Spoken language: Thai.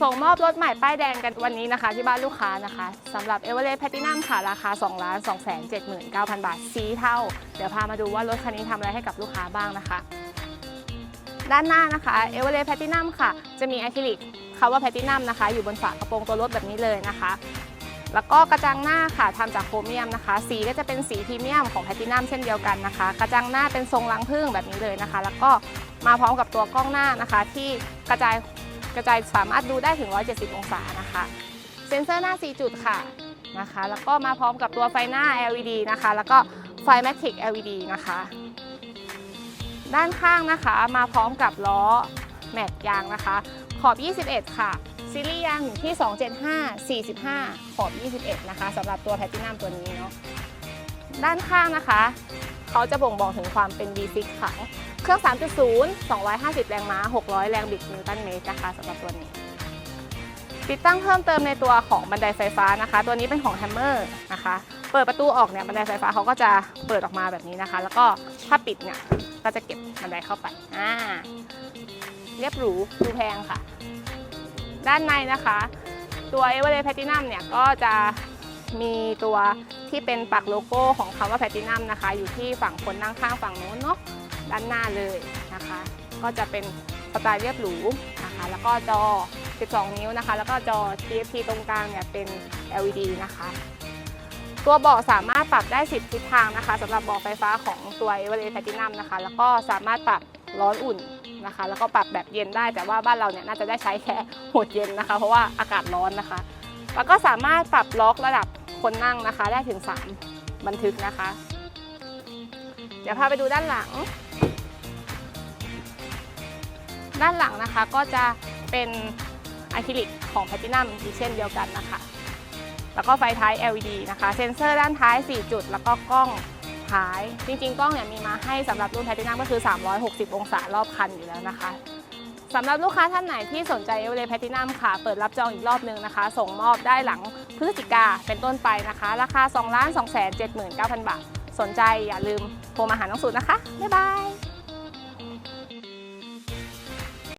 ส่งมอบรถใหม่ป้ายแดงกันวันนี้นะคะ ที่บ้านลูกค้านะคะสำหรับ e v e r e s t Platinum ค่ะ ราคา 2 2 7 9 0 0 0 บาทสีเท่า เดี๋ยวพามาดูว่ารถคันนี้ทำอะไรให้กับลูกค้าบ้างนะคะ ด้านหน้านะคะ e v e r e s t Platinum ค่ะ จะมีอะคริลิกคำว่า Platinum นะคะ อยู่บนฝากระโปรงตัวรถแบบนี้เลยนะคะแล้วก็กระจังหน้าค่ะทำจากโครเมียมนะคะ สีก็จะเป็นสีพรีเมียมของแพลตินัมเช่นเดียวกันนะคะ กระจังหน้าเป็นทรงรังผึ้งแบบนี้เลยนะคะ แล้วก็มาพร้อมกับตัวกล้องหน้านะคะ ที่กระจาย กระจายสามารถดูได้ถึง 170 องศานะคะ เซ็นเซอร์หน้า 4 จุดค่ะนะคะ แล้วก็มาพร้อมกับตัวไฟหน้า LED นะคะ แล้วก็ไฟ Matic LED นะคะ ด้านข้างนะคะมาพร้อมกับล้อแม็กยางนะคะ ขอบ 21 ค่ะ ซีรีส์ยางอยู่ที่ 275 45 ขอบ 21 นะคะสำหรับตัวแพลตินัมตัวนี้เนาะ ด้านข้างนะคะ เขาจะบ่งบอกถึงความเป็น V6 ค่ะ เครื่อง 3.0 250 แรงม้า 600 แรงบิดนิวตันเมตรนะคะสำหรับตัวนี้ ติดตั้งเพิ่มเติมในตัวของบันไดไฟฟ้านะคะ ตัวนี้เป็นของแฮมเมอร์นะคะ เปิดประตูออกเนี่ยบันไดไฟฟ้าเขาก็จะเปิดออกมาแบบนี้นะคะ แล้วก็ถ้าปิดเนี่ยก็จะเก็บบันไดเข้าไปอ่าเรียบหรูดูแพงค่ะ ด้านในนะคะ ตัว e v e r e s t Platinum เนี่ยก็จะมีตัวที่เป็นปักโลโก้ของคำว่า Platinum นะคะ อยู่ที่ฝั่งคนนั่งข้างฝั่งโน้นเนาะ ด้านหน้าเลยนะคะ ก็จะเป็นสไตล์เรียบหรูนะคะ แล้วก็จอ 12 นิ้วนะคะ แล้วก็จอ TFT ตรงกลางเนี่ยเป็น LED นะคะ ตัวเบาะสามารถปรับได้ 10 ทิศทางนะคะสำหรับเบาะไฟฟ้าของตัว e v e r e s t Platinum นะคะ แล้วก็สามารถปรับร้อนอุ่นนะคะ แล้วก็ปรับแบบเย็นได้ แต่ว่าบ้านเราเนี่ยน่าจะได้ใช้แค่โหดเย็นนะคะ เพราะว่าอากาศร้อนนะคะ แล้วก็สามารถปรับล็อกระดับคนนั่งนะคะ ได้ถึง 3 บันทึกนะคะ เดี๋ยวพาไปดูด้านหลัง ด้านหลังนะคะก็จะเป็นอะคริลิกของแพลตินัมอีกเช่นเดียวกันนะคะ แล้วก็ไฟท้าย LED นะคะ เซ็นเซอร์ด้านท้าย 4 จุด แล้วก็กล้องท้าย จริงๆ กล้องเนี่ยมีมาให้สำหรับรุ่นแพลตินัมก็คือ 360 องศารอบคันอยู่แล้วนะคะสำหรับลูกค้าท่านไหนที่สนใจเอเวอเรสต์แพลตินัมค่ะ เปิดรับจองอีกรอบนึงนะคะ ส่งมอบได้หลังพฤศจิกาเป็นต้นไปนะคะ ราคา 2 2 7 9 0 0 0 บาท สนใจอย่าลืมโทรมาหาน้องสุดนะคะ บ๊ายบาย